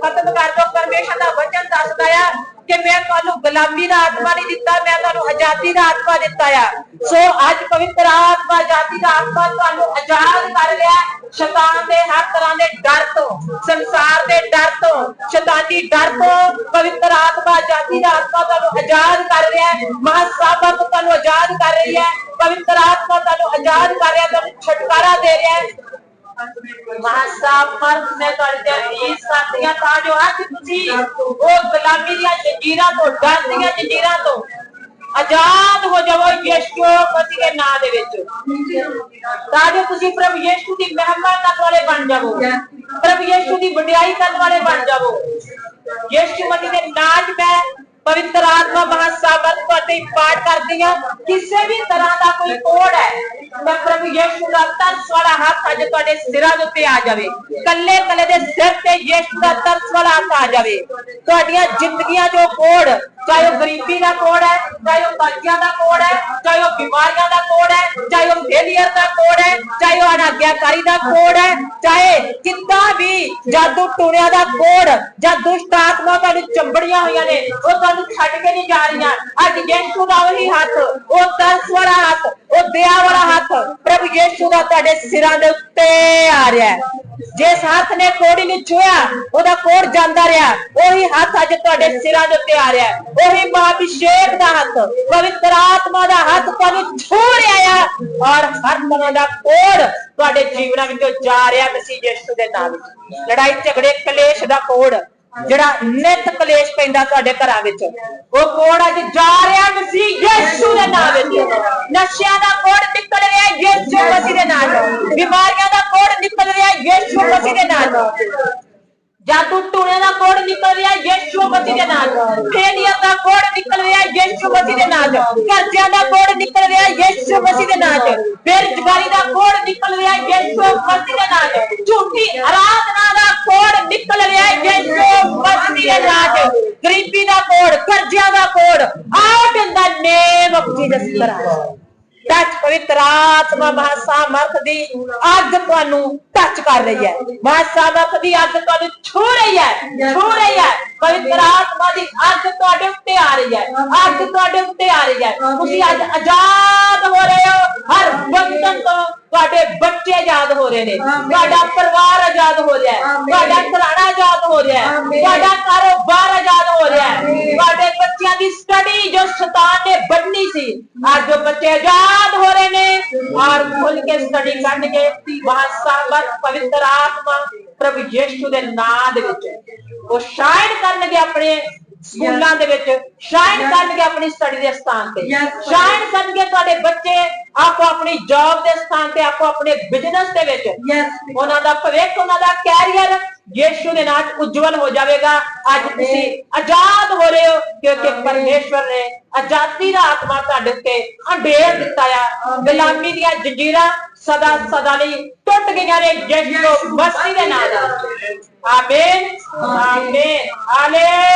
ਖਤਮ ਕਰ ਦੋ, ਪਰਮੇਸ਼ਰ ਦਾ ਵਚਨ ਦੱਸਦਾ ਆ ਕਿ ਮੈਂ ਤੁਹਾਨੂੰ ਗੁਲਾਮੀ ਦਾ ਆਤਮਾ ਨਹੀਂ ਦਿੱਤਾ, ਮੈਂ ਤੁਹਾਨੂੰ ਆਜ਼ਾਦੀ ਦਾ ਆਤਮਾ ਦਿੱਤਾ ਆ। ਸੋ ਅੱਜ ਪਵਿੱਤਰ ਆਤਮਾ, ਆਜ਼ਾਦੀ ਦਾ ਆਤਮਾ ਤੁਹਾਨੂੰ ਆਜ਼ਾਦ ਕਰ ਲਿਆ ਸ਼ੈਤਾਨ ਦੇ ਹਰ ਤਰ੍ਹਾਂ ਦੇ ਡਰ ਤੋਂ, ਸੰਸਾਰ ਦੇ ਡਰ ਤੋਂ, ਸ਼ੈਤਾਨੀ ਡਰ ਤੋਂ ਪਵਿੱਤਰ ਆਤਮਾ, ਆਜ਼ਾਦੀ ਦਾ ਆਤਮਾ ਤੁਹਾਨੂੰ ਆਜ਼ਾਦ ਕਰ ਰਿਹਾ ਹੈ। ਮਹਾਸਾਬਤ ਤੁਹਾਨੂੰ ਆਜ਼ਾਦ ਕਰ ਰਹੀ ਹੈ। ਪਵਿੱਤਰ ਆਤਮਾ ਤੁਹਾਨੂੰ ਆਜ਼ਾਦ ਕਰ ਰਿਹਾ ਤੁਹਾਨੂੰ ਛੁਟਕਾਰਾ ਦੇ ਰਿਹਾ ਹੈ। ਮਹਾਸਾਬ ਮਰਦ ਮੈਂ ਤੁਹਾਡੇ ਤੇ ਅਰਜ਼ ਕਰਦੀ ਹਾਂ ਤਾਂ ਜੋ ਅੱਜ ਤੁਸੀਂ ਉਹ ਗੁਲਾਮੀ ਦੀਆਂ ਜੰਜੀਰਾਂ ਤੋਂ ਡਰ ਦੀਆਂ ਜੰਜੀਰਾਂ ਤੋਂ ਆਜ਼ਾਦ ਹੋ ਜਾਵੋ ਯਿਸੂ ਮਸੀਹ ਦੇ ਨਾਮ ਦੇ ਵਿੱਚ ਤਾਂ ਜੋ ਤੁਸੀਂ ਪ੍ਰਭੂ ਯਿਸੂ ਦੀ ਮਹਿਮਾ ਕਰਨ ਵਾਲੇ ਬਣ ਜਾਵੋ ਪ੍ਰਭੂ ਯਿਸੂ ਦੀ ਵਡਿਆਈ ਕਰਨ ਵਾਲੇ ਬਣ ਜਾਵੋ ਯਿਸੂ ਮਸੀਹ ਦੇ ਨਾਮ 'ਚ ਮੈਂ ਪਵਿੱਤਰ ਆਤਮਾ ਮਹਾਸਾਬਤ ਤੁਹਾਡੇ ਪਾਠ ਕਰਦੀ ਹਾਂ ਕਿਸੇ ਵੀ ਤਰ੍ਹਾਂ ਦਾ ਕੋਈ ਕੋੜ ਹੈ ਮੈਂ ਪ੍ਰਭੂ ਯਿਸੂ ਦਾ ਤਰਸ ਵਾਲਾ ਹੱਥ ਅੱਜ ਤੁਹਾਡੇ ਸਿਰਾਂ ਦੇ ਉੱਤੇ ਆ ਜਾਵੇ ਕੱਲੇ ਕੱਲੇ ਦੇ ਸਿਰ ਤੇ ਯਿਸੂ ਦਾ ਤਰਸ ਵਾਲਾ ਹੱਥ ਆ ਜਾਵੇ ਤੁਹਾਡੀਆਂ ਜ਼ਿੰਦਗੀਆਂ ਜੋ ਕੋੜ ਚਾਹੇ ਉਹ ਗਰੀਬੀ ਦਾ ਕੋੜ ਹੈ ਚਾਹੇ ਉਹ ਕਰਜ਼ਿਆਂ ਦਾ ਕੋੜ ਹੈ ਚਾਹੇ ਉਹ ਬਿਮਾਰੀਆਂ ਦਾ ਕੋੜ ਹੈ ਚਾਹੇ ਉਹ ਫੇਲੀਅਰ ਦਾ ਕੋੜ ਹੈ ਚਾਹੇ ਉਹ ਅਨਾਗਿਆਕਾਰੀ ਦਾ ਕੋੜ ਹੈ ਚਾਹੇ ਕਿੱਦਾਂ ਵੀ ਜਾਦੂ ਟੂਣਿਆਂ ਦਾ ਕੋੜ ਜਾਂ ਦੁਸ਼ਟ ਆਤਮਾ ਤੁਹਾਨੂੰ ਚੰਬੜੀਆਂ ਹੋਈਆਂ ਨੇ ਉਹ ਤੁਹਾਨੂੰ ਛੱਡ ਕੇ ਨਹੀਂ ਜਾ ਰਹੀਆਂ ਅੱਜ ਯਿਸੂ ਦਾ ਉਹੀ ਹੱਥ ਉਹ ਤਰਸ ਵਾਲਾ ਹੱਥ ਉਹ ਦਇਆ ਵਾਲਾ ਹੱਥ ਪ੍ਰਭੂ ਯਿਸੂ ਦਾ ਤੁਹਾਡੇ ਸਿਰਾਂ ਦੇ ਉੱਤੇ ਆ ਰਿਹਾ ਹੈ। ਜਿਸ ਹੱਥ ਨੇ ਕੋੜੀ ਨੂੰ ਛੁਆ ਉਹਦਾ ਕੋੜ ਜਾਂਦਾ ਰਿਹਾ। ਉਹੀ ਹੱਥ ਅੱਜ ਤੁਹਾਡੇ ਸਿਰਾਂ ਦੇ ਉੱਤੇ ਆ ਰਿਹਾ ਹੈ। ਉਹੀ ਮਹਾਭਿਸ਼ੇਕ ਦਾ ਹੱਥ, ਪਵਿੱਤਰ ਆਤਮਾ ਦਾ ਹੱਥ ਤੁਹਾਨੂੰ ਛੂ ਰਿਹਾ ਆ। ਔਰ ਹਰ ਤਰ੍ਹਾਂ ਦਾ ਕੋੜ ਤੁਹਾਡੇ ਜੀਵਨਾਂ ਵਿੱਚੋਂ ਜਾ ਰਿਹਾ ਮਸੀਹ ਯਿਸੂ ਦੇ ਨਾਮ ਵਿੱਚ। ਲੜਾਈ, ਝਗੜੇ, ਕਲੇਸ਼ ਦਾ ਕੋੜ, ਜਿਹੜਾ ਨਿਤ ਕਲੇਸ਼ ਪੈਂਦਾ ਤੁਹਾਡੇ ਘਰਾਂ ਵਿੱਚ, ਉਹ ਕੋੜ ਅੱਜ ਜਾ ਰਿਹਾ ਮਸੀਹ ਯਿਸੂ ਦੇ ਨਾਮ ਵਿੱਚ। ਨਸ਼ਿਆਂ ਦਾ ਕੋੜ ਰਿਹਾ ਯਿਸੂ ਮਸੀਹ ਦੇ ਵਿੱਚ ਬਿਮਾਰੀਆਂ ਦਾ ਕੋੜ ਨਿਕਲ ਰਿਹਾ ਯਿਸੂ ਮਸੀਹ ਦੇ ਵਿੱਚ ਜਾਦੂ ਟੂਣੇ ਦਾ ਕੋੜ ਨਿਕਲ ਰਿਹਾ ਯਿਸੂ ਮਸੀਹ ਦੇ ਨਾਮ ਫੇਲੀਅਰ ਦਾ ਕੋੜ ਨਿਕਲ ਰਿਹਾ ਯਿਸੂ ਮਸੀਹ ਦੇ ਨਾਮ ਕਰਜ਼ਿਆਂ ਦਾ ਕੋੜ ਨਿਕਲ ਰਿਹਾ ਯਿਸੂ ਮਸੀਹ ਦੇ ਨਾਮ ਬੇਰੁਜ਼ਗਾਰੀ ਦਾ ਕੋੜ ਨਿਕਲ ਰਿਹਾ ਯਿਸੂ ਮਸੀਹ ਦੇ ਨਾਮ ਝੂਠੀ ਆਰਾਧਨਾ ਦਾ ਕੋੜ ਨਿਕਲ ਰਿਹਾ ਯਿਸੂ ਮਸੀਹ ਦੇ ਨਾਮ ਗਰੀਬੀ ਦਾ ਕੋੜ ਕਰਜ਼ਿਆਂ ਦਾ ਕੋੜ out in the name of Jesus Christ touch ਪਵਿੱਤਰ ਆਤਮਾ ਮਹਾਸਾਮਰਥ ਦੀ ਅੱਗ ਤੁਹਾਨੂੰ ਟੱਚ ਕਰ ਰਹੀ ਹੈ। ਮਹਾਸਾਮਰਥ ਦੀ ਅੱਗ ਤੁਹਾਨੂੰ ਛੂ ਰਹੀ ਹੈ ਛੂ ਰਹੀ ਹੈ। ਪਵਿੱਤਰ ਆਤਮਾ ਦੀ ਅੱਗ ਤੁਹਾਡੇ ਉੱਤੇ ਆ ਰਹੀ ਹੈ ਅੱਗ ਤੁਹਾਡੇ ਉੱਤੇ ਆ ਰਹੀ ਹੈ। ਤੁਸੀਂ ਅੱਜ ਆਜ਼ਾਦ ਹੋ ਰਹੇ ਹੋ ਹਰ ਬੰਧਨ ਤੋਂ ਤੁਹਾਡੇ ਬੱਚੇ ਆਜ਼ਾਦ ਹੋ ਰਹੇ ਨੇ। ਤੁਹਾਡਾ ਪਰਿਵਾਰ ਆਜ਼ਾਦ ਹੋ ਰਿਹਾ ਹੈ। ਤੁਹਾਡਾ ਘਰਾਣਾ ਆਜ਼ਾਦ ਹੋ ਰਿਹਾ ਹੈ। ਤੁਹਾਡਾ ਕਾਰੋਬਾਰ ਆਜ਼ਾਦ ਹੋ ਰਿਹਾ ਹੈ। ਤੁਹਾਡੇ ਬੱਚਿਆਂ ਦੀ ਸਟੱਡੀ ਜੋ ਸ਼ੈਤਾਨ ਨੇ ਬੰਨੀ ਸੀ ਅੱਜ ਉਹ ਬੱਚੇ ਆਜ਼ਾਦ ਹੋ ਰਹੇ ਨੇ। ਔਰ ਖੁੱਲ ਕੇ ਸਟੱਡੀ ਕਰਨਗੇ ਮਹਾਸਾਬਤ ਪਵਿੱਤਰ ਆਤਮਾ ਪ੍ਰਭੂ ਯਿਸੂ ਦੇ ਨਾਮ ਦੇ ਵਿੱਚ। ਉਹ ਸ਼ਾਇਨ ਕਰਨਗੇ ਆਪਣੇ ਸਕੂਲਾਂ ਦੇ ਵਿੱਚ ਸ਼ਾਇਨ ਕਰਨਗੇ ਆਪਣੀ ਸਟੱਡੀ ਦੇ ਸਥਾਨ ਤੇ। ਸ਼ਾਇਨ ਕਰਨਗੇ ਤੁਹਾਡੇ ਬੱਚੇ ਆਪੋ ਆਪਣੀ ਜੌਬ ਦੇ ਸਥਾਨ ਤੇ ਆਪੋ ਆਪਣੇ ਬਿਜ਼ਨਸ ਦੇ ਵਿੱਚ। ਉਹਨਾਂ ਦਾ ਭਵਿੱਖ ਉਹਨਾਂ ਦਾ ਕੈਰੀਅਰ ਯਿਸੂ ਦੇ ਨਾਲ ਉਜਵਲ ਹੋ ਜਾਵੇਗਾ। ਅੱਜ ਤੁਸੀਂ ਆਜ਼ਾਦ ਹੋ ਰਹੇ ਹੋ ਕਿਉਂਕਿ ਪਰਮੇਸ਼ਵਰ ਨੇ ਆਜ਼ਾਦੀ ਦਾ ਆਤਮਾ ਤੁਹਾਡੇ ਉੱਤੇ ਅੰਡੇਰ ਦਿੱਤਾ ਆ। ਗੁਲਾਮੀ ਦੀਆਂ ਜੰਜੀਰਾਂ ਸਦਾ ਸਦਾ ਲਈ ਟੁੱਟ ਗਈਆਂ ਨੇ ਯਿਸੂ ਮਸੀਹ ਦੇ ਨਾਮ ਨਾਲ। ਆਮੇਨ। ਆਮੇਨ। ਹਾਲੇਲੂਇਆ।